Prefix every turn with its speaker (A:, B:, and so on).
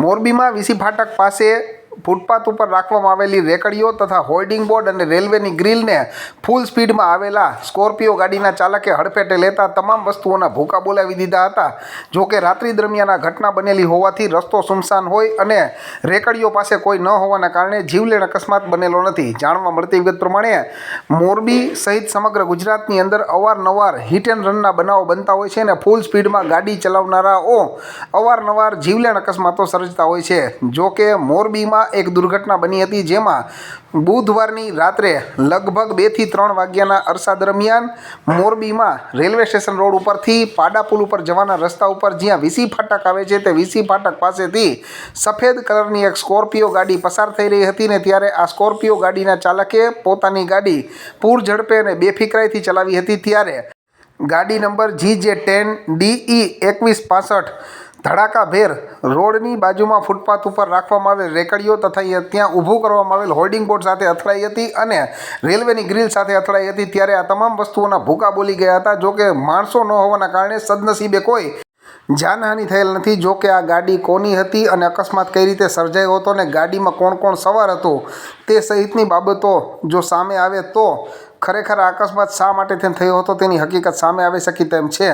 A: મોરબીમાં વીસી ફાટક પાસે ફૂટપાથ ઉપર રાખવામાં આવેલી રેકડીઓ તથા હોર્ડિંગ બોર્ડ અને રેલવેની ગ્રીલને ફૂલ સ્પીડમાં આવેલા સ્કોર્પિયો ગાડીના ચાલકે હડફેટે લેતા તમામ વસ્તુઓના ભૂકા બોલાવી દીધા હતા. જોકે રાત્રિ દરમિયાન આ ઘટના બનેલી હોવાથી રસ્તો સુમસાન હોય અને રેકડીઓ પાસે કોઈ ન હોવાના કારણે જીવલેણ અકસ્માત બનેલો નથી. જાણવા મળતી વિગત પ્રમાણે મોરબી સહિત સમગ્ર ગુજરાતની અંદર અવારનવાર હિટ એન્ડ રનના બનાવો બનતા હોય છે અને ફૂલ સ્પીડમાં ગાડી ચલાવનારાઓ અવારનવાર જીવલેણ અકસ્માતો સર્જતા હોય છે. જો કે મોરબીમાં એક દુર્ઘટના બની હતી જેમાં બુધવારની રાત્રે લગભગ બેથી ત્રણ વાગ્યાના અરસા દરમિયાન મોરબીમાં રેલવે સ્ટેશન રોડ ઉપરથી પાડા પુલ ઉપર જવાના રસ્તા ઉપર જ્યાં વીસી ફાટક આવે છે તે વીસી ફાટક પાસેથી સફેદ કલરની એક સ્કોર્પિયો ગાડી પસાર થઈ રહી હતી ને ત્યારે આ સ્કોર્પિયો ગાડીના ચાલકે પોતાની ગાડી પૂર ઝડપે અને બેફિકરાઈથી ચલાવી હતી ત્યારે ગાડી નંબર જી જે ટેન ડીઈ એકવીસ પાસઠ ધડાકાભેર રોડની બાજુમાં ફૂટપાથ ઉપર રાખવામાં આવેલ રેકડીઓ તથા ત્યાં ઊભું કરવામાં આવેલ હોર્ડિંગ બોર્ડ સાથે અથડાઈ હતી અને રેલવેની ગ્રીલ સાથે અથડાઈ હતી ત્યારે આ તમામ વસ્તુઓના ભૂકા બોલી ગયા હતા. જોકે માણસો ન હોવાના કારણે સદનસીબે કોઈ જાનહાનિ થયેલ નથી. જો કે આ ગાડી કોની હતી અને અકસ્માત કઈ રીતે સર્જાયો હતો અને ગાડીમાં કોણ કોણ સવાર હતું તે સહિતની બાબતો જો સામે આવે તો ખરેખર આ અકસ્માત શા માટે થયો હતો તેની હકીકત સામે આવી શકી તેમ છે.